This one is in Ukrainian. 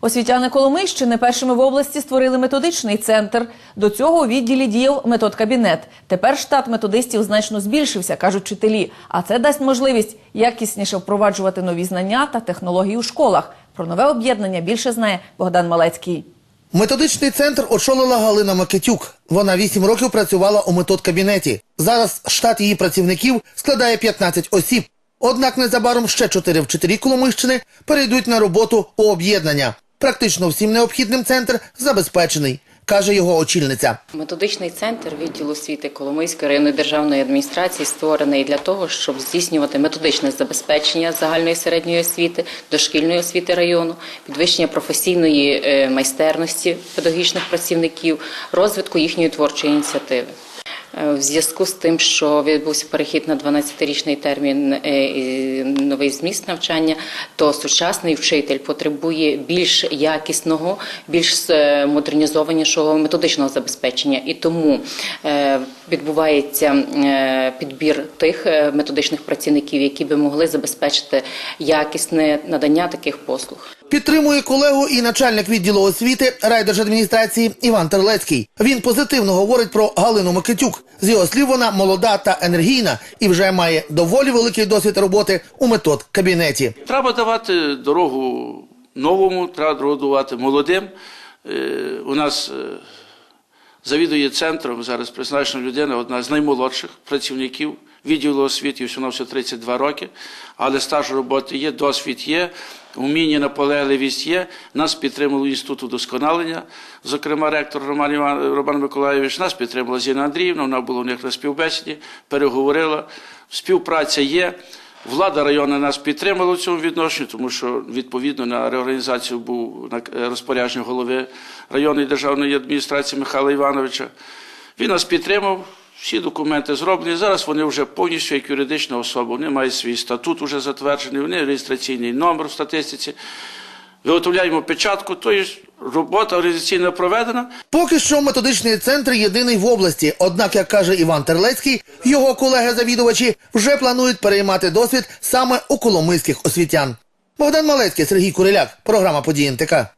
Освітяни Коломийщини першими в області створили методичний центр. До цього у відділі діяв метод-кабінет. Тепер штат методистів значно збільшився, кажуть вчителі. А це дасть можливість якісніше впроваджувати нові знання та технології у школах. Про нове об'єднання більше знає Богдан Малецький. Методичний центр очолила Галина Макетюк. Вона вісім років працювала у метод-кабінеті. Зараз штат її працівників складає 15 осіб. Однак незабаром ще чотири вчителі Коломийщини перейдуть на роботу у об'єднання. Практично всім необхідним центр забезпечений, каже його очільниця. Методичний центр відділу освіти Коломийської районної державної адміністрації створений для того, щоб здійснювати методичне забезпечення загальної середньої освіти, дошкільної освіти району, підвищення професійної е, майстерності педагогічних працівників, розвитку їхньої творчої ініціативи. Е, В зв'язку з тим, що відбувся перехід на 12-річний термін е, і новий зміст навчання, то сучасний вчитель потребує більш якісного, більш е, модернізованішого методичного забезпечення, і тому відбувається підбір тих методичних працівників, які би могли забезпечити якісне надання таких послуг. Підтримує колегу і начальник відділу освіти райдержадміністрації Іван Терлецький. Він позитивно говорить про Галину Микитюк. З його слів, вона молода та енергійна і вже має доволі великий досвід роботи у метод кабінеті. Треба давати дорогу новому, треба дорогу давати молодим. Е, У нас е, завідує центром зараз призначена людина, одна з наймолодших працівників відділу освіти, всього все 32 роки, але стаж роботи є, досвід є, вміння, наполегливість є. Нас підтримало інститут удосконалення, зокрема ректор Роман, Іван, Роман Миколаївич, нас підтримала Зіна Андріївна, вона була у них на співбесіді, переговорила. Співпраця є. Влада району нас підтримала в цьому відношенні, тому що відповідно на реорганізацію був розпорядження голови районної державної адміністрації Михайла Івановича. Він нас підтримав, всі документи зроблені. Зараз вони вже повністю як юридична особа. Вони мають свій статут вже затверджений, вони реєстраційний номер в статистиці. Виготовляємо печатку, то є робота організаційно проведена. Поки що методичний центр єдиний в області. Однак, як каже Іван Терлецький, його колеги-завідувачі вже планують переймати досвід саме у коломийських освітян. Богдан Малецький, Сергій Куриляк, програма «Події НТК».